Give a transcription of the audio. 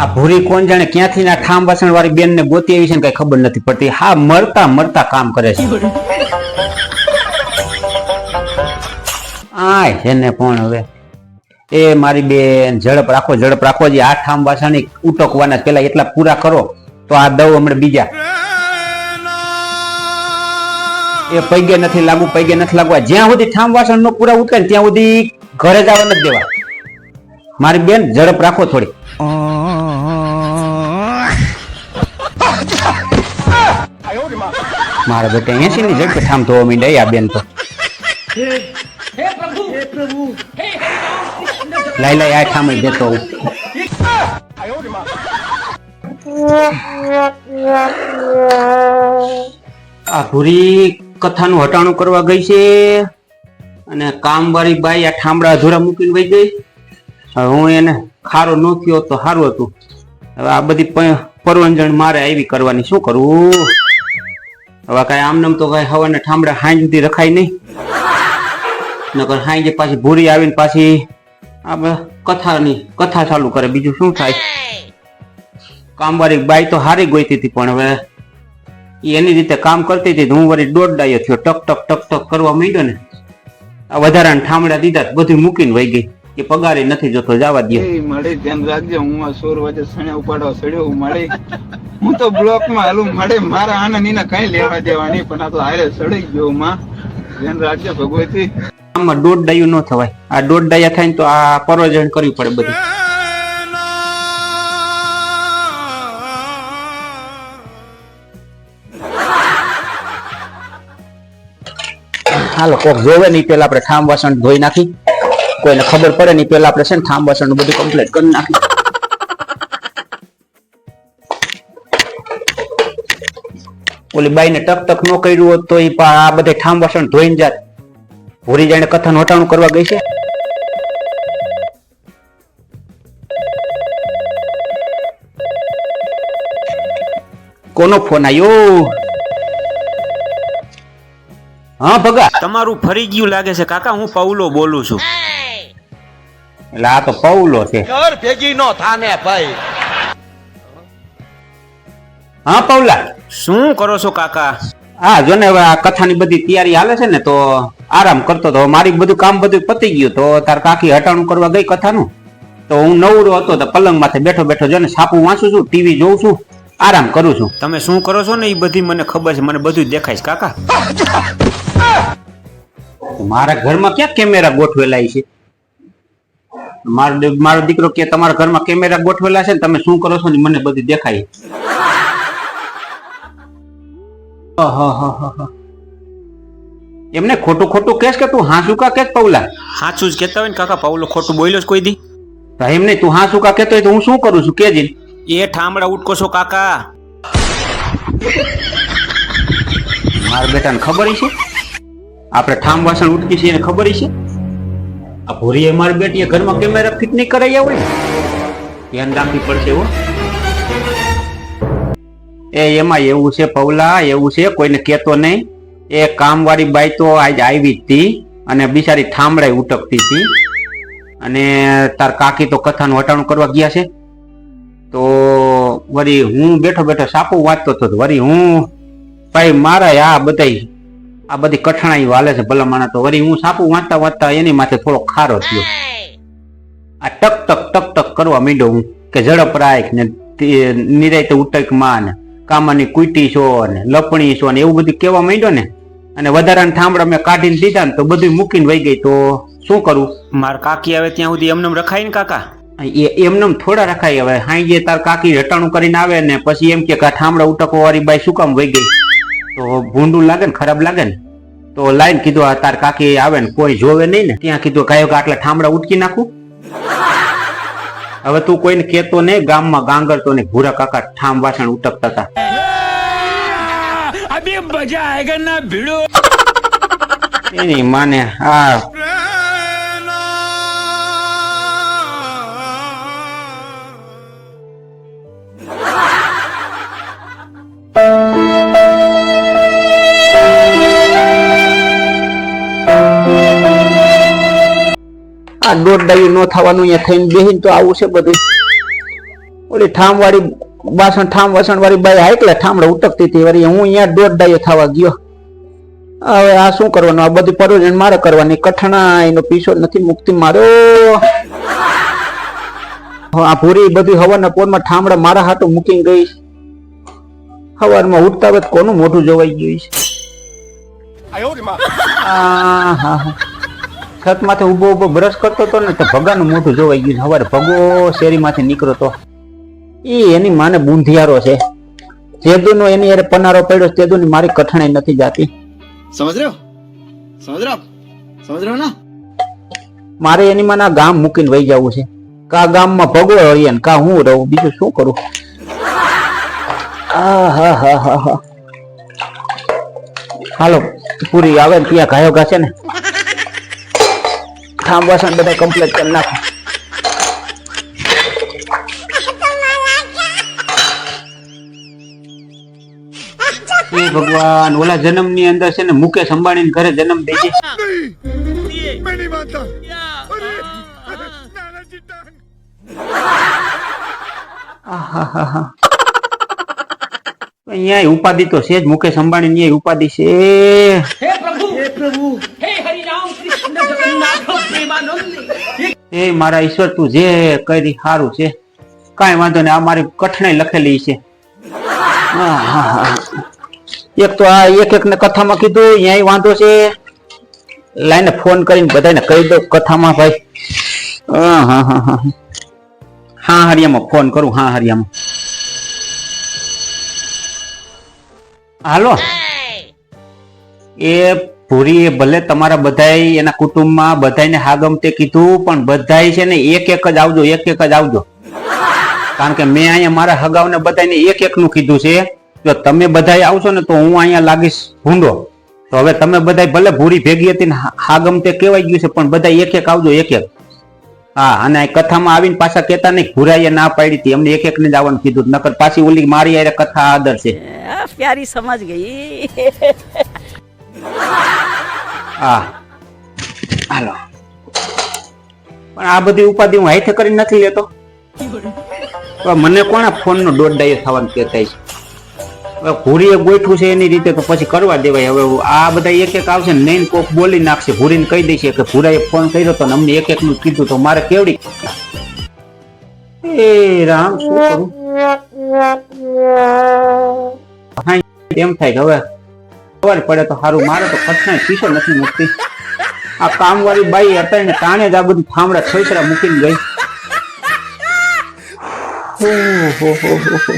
આ ભૂરી કોણ જાણે ક્યાંથી ના ઠામ વાસણ વાળી બેન ને ગોતી આવી છે ને કઈ ખબર નથી પડતી. હા, મરતા મરતા કામ કરે છે. આ જેને પણ હવે. એ મારી બેન, ઝડપ રાખો ઝડપ રાખો જે. આ ઠામ વાસણ ઉટકવાના પેલા એટલા પૂરા કરો. તો આ દવ હમણાં બીજા. એ પૈગે નથી લાગુ, પૈગે નથી લાગવા જ્યાં સુધી ઠામ વાસણ નો પૂરા ઉતરે ત્યાં સુધી ઘરે જવા નથી દેવા. મારી બેન, ઝડપ રાખો થોડી. મારા બેટા એસી ની ઝડપે ઠામ ધોવા માંડ્યા આ બેન તો. લાઈ લાઈ આ ઠામ દેતો આ ભૂરી કથાનું હટાણું કરવા ગઈ છે અને કામવાળી બાઈ આ ઠામડા અધૂરા મૂકીને વહી ગઈ. હવે હું એને ખારો ન થયો તો સારું હતું. હવે આ બધી પરવંજણ મારે આવી કરવાની. શું કરવું હવે કઈ આમનામ તો કઈ હવાના ઠામડા હાંજ સુધી રખાય નહીં. નકર હાંજે પાછી ભૂરી આવીને પાછી આપણે કથાની, કથા ચાલુ કરે. બીજું શું થાય? કામવાળી બાઈ તો હારી ગોઈતી હતી પણ હવે એની રીતે કામ કરતી હતી હું વળી દોઢ ડાયો થયો. ટક ટક ટક ટક કરવા માંડ્યો ને. આ વધારાના ઠામડા દીધા બધું મૂકીને વહી ગઈ. કે પગારે નથી જોતો, જવા દે મળે ધ્યાન રાખજો, હું આ સોર વચ્ચે સણ્યા ઉપાડવા સડ્યો મળે હું તો બ્લોકમાં હાલું મળે મારા આના નીના કઈ લેવા દેવા નહીં, પણ આ તો હારે સડી ગયો માં. ધ્યાન રાખજો ભગવતી. આમાં દોઢ ડાયું ન થવાય. આ દોઢ ડાયા થાય ને તો આ પરોજન કરવી પડે બધી. હાલો, કોક જોવે નહીં પેલા આપણે ઠામ વાસણ ધોઈ નાખી. કોઈને ખબર પડે નહીં પેલા આપણે છે ને ઠામ વાસણ બધું કમ્પ્લીટ કરી નાખી. ઓલી બાઈને ટક ટક ન કર્યું હોત તો એ પણ આ બધે ઠામ વાસણ ધોઈને જાત. ભૂરી જાણે કથન નોટાણું કરવા ગઈ છે? કોનો ફોન આવ્યો હા ભગા. તમારું ફરી ગયું લાગે છે. કાકા હું પૌલો બોલું છું. એટલે આ તો પૌલો છે. ઘર ભેગી નો થાને ભાઈ. હા પૌલા શું કરો છો કાકા? હા જો ને હવે આ કથાની બધી તૈયારી હાલે છે ને તો આરામ કરતો તો મારી બધું કામ બધું પતી ગયું. તો તાર કાકી હટાણું કરવા ગઈ કથાનું? તો હું નવરો હતો તો પલંગ માથે બેઠો બેઠો જો ને સાપુ વાંચું છું ટીવી જોઉં છું આરામ કરું છું. તમે શું કરો છો ને એ બધી મને ખબર છે મને બધું દેખાય છે કાકા. મારા ઘરમાં ક્યાં કેમેરા ગોઠવેલા છે? મારો મારો દીકરો કે તમારા ઘરમાં કેમેરા ગોઠવેલા છે ને તમે શું કરો છો ને મને બધું દેખાય. એમને ખોટું ખોટું કેસ કે તું હાસુ કા કે પૌલા? સાચું જ કહેતા હોય ને કાકા પૌલો ખોટું બોલ્યો છે કોઈ દી. એમ નહીં તું હાસુ કા કેતો હોય તો હું શું કરું છું કેજી. એ ઠામડા ઉટકો છો કાકા. મારા બેટાને ખબર છે આપણે ઠામ વાસણ ઉટકી છે એને ખબર છે આ ભોરીએ મારી બેટીએ ઘરમાં કેમેરા ફિટ નહીં કરાવ્યા હોય ને? ધ્યાન રાખવી પડશે હો. એ એમાં એવું છે, પૌલા, એવું છે, કોઈને કહેતો નહીં. એ કામવાળી બાઈ તો આજ આવી જ હતી અને બિચારી થાંભળાઈ ઉટકતી હતી. અને તાર કાકી તો કથાનું હટાણું કરવા ગયા છે. તો વળી હું બેઠો બેઠો સાપુ વાંચતો હતો વળી હું ભાઈ મારા આ બધાય, આ બધી કઠણાઈ વાલે છે ભલામણા તો વળી હું સાપુ વાંચતા વાંચતા એની માથે થોડો ખારો થયો. આ ટક ટક ટક ટક કરવા માંડ્યો હું, કે ઝડપ રાખ ને નિરાય નિરાયતે ઉટકમાં ને કામાની કુટી છો ને લપણી છો ને એવું બધું કેવા માંડ્યો ને અને વધારાના થાંભળા મેં કાઢીને દીધા ને તો બધું મૂકીને વહી ગઈ. તો શું કરું? માર કાકી આવે ત્યાં સુધી એમને રખાય ને કાકા? એ એમને થોડા રખાય હવે. હાઈ તાર કાકી રટાણું કરીને આવે ને પછી એમ કે થાંભળા ઉટકો વાળી બાઈ શું કામ વહી ગઈ? તો ભૂંડું લાગે ને ખરાબ લાગે ને? તો લાઈન કીધું આ તાર કાકી આવે ને કોઈ જોવે નહીં ને. ત્યાં કીધું કયો કે આટલા ઠામડા ઉટકી નાખું? હવે તું કોઈને કેતો નહીં ગામમાં ગાંગરતો ને ભૂરા કાકા ઠામ વાસણ ઉટકતા હતા. અભી મજા આયેગા ના ભીડો. એની માને આ આ દોઢ ડાયું ન થવાનું અહીંયા થઈને બેહીને તો આવું છે બધું. ઓલી ઠામ વાળી વાસણ ઠામ વાસણ વાળી બાઈ હા એટલે ઠામડા ઉટકતી હતી. વળી હું અહીંયા દોઢ ડાયો થવા ગયો. હવે આ શું કરવાનું? આ બધી પરોજન મારે કરવાની. કઠણા એનો પીછો નથી મુક્તિ મારો. આ ભૂરી બધી હવાના પોરમાં ઠામડા મારા હાટું મૂકીને ગઈ હવારમાં ઉઠતા વખત કોનું મોઢું જોવાઈ ગયું છે? આ હા હા છત છતમાંથી ઊભો ઊભો બ્રશ કરતો હતો ને તો ભગાનું મોઢું જોવાઈ ગયું. સવારે ભગો શેરીમાંથી નીકળ્યો તો. એ એની માને બુંધિયારો છે. જેદુનો એની અરે પનારો પડ્યો તેદુની મારી કઠણાઈ નથી જાતી. સમજ રહ્યો? સમજ ના? મારે એની માના ગામ મૂકીને વહી જવું છે. કા ગામમાં ભગવો હળીએ ને કા હું રહું? બીજું શું કરું? આ હા હા હા. હા હાલો પૂરી આવે ને ત્યાં ગાયો ગાશે ને. ખામ વાસણ બધા કમ્પ્લીટ કરી નાખો. એ ભગવાન ઓલા જન્મની અંદર છે ને મુકેશ અંબાણી ઘરે જન્મ દઈ દે આહાહાહા. અહીંયા ઉપાધિ તો છે જ. મુકેશ અંબાણી ની ઉપાધિ છે. એ મારા ઈશ્વર તું જે કરી સારું છે કાંઈ વાંધો નહીં. આ મારી કઠણાઈ લખેલી છે. એક તો આ એક એક ને કથામાં કીધું અહીંયા વાંધો છે. લાઈને ફોન કરીને બધાને કહી દો કથામાં ભાઈ. હા હા હા હા. હા હરિયામાં ફોન કરું. હા હરિયામાં. હાલો. એ ભૂરી ભલે તમારા બધાય એના કુટુંબમાં બધાને હા ગમતે કીધું પણ બધાય છે ને એક એક જ આવજો એક એક જ આવજો. કારણ કે મેં અહીંયા મારા હગાવને બધાને એક એક નું કીધું છે. જો તમે બધાય આવશો ને તો હું અહીંયા લાગીશ ભૂંડો. તો હવે તમે બધાય ભલે ભૂરી ભેગી હતી ને હા- ગમતે કહેવાય ગયું છે પણ બધા એક એક આવજો એક એક. હા અને કથામાં આવીને પાછા કેતા નહીં ભૂરાઈએ ના પાડી હતી. એમને એક એક ને જ આવવાનું કીધું નકર પાછી ઓલી મારી યારે કથા આદર છે. પ્યારી સમજ ગઈ. હા. હાલો. પણ આ બધી ઉપાધિ હું હાથે કરી નથી લેતો. મને કોણ ફોનનો દોઢ ડાયો થવાનું કહેતા ભૂરીએ ગોઠવું છે એની રીતે તો પછી કરવા દેવાય. હવે આ બધા એક એક આવશે ને નહીં કોક બોલી નાખશે ભૂરીને કહી દેશે કે ભૂરાએ ફોન કર્યો તો અમને એક એક નું કીધું તો મારે કેવડી? એ રામ, શું કરું? એમ થાય કે હવે ખબર પડે તો સારું મારે તો કઠણાઈ પીછો નથી મૂકતી. આ કામવાળી બાઈ ને તાણે જ આ બધું થાંભળા છોસરા મૂકીને ગઈ. હો હો હો હો હો.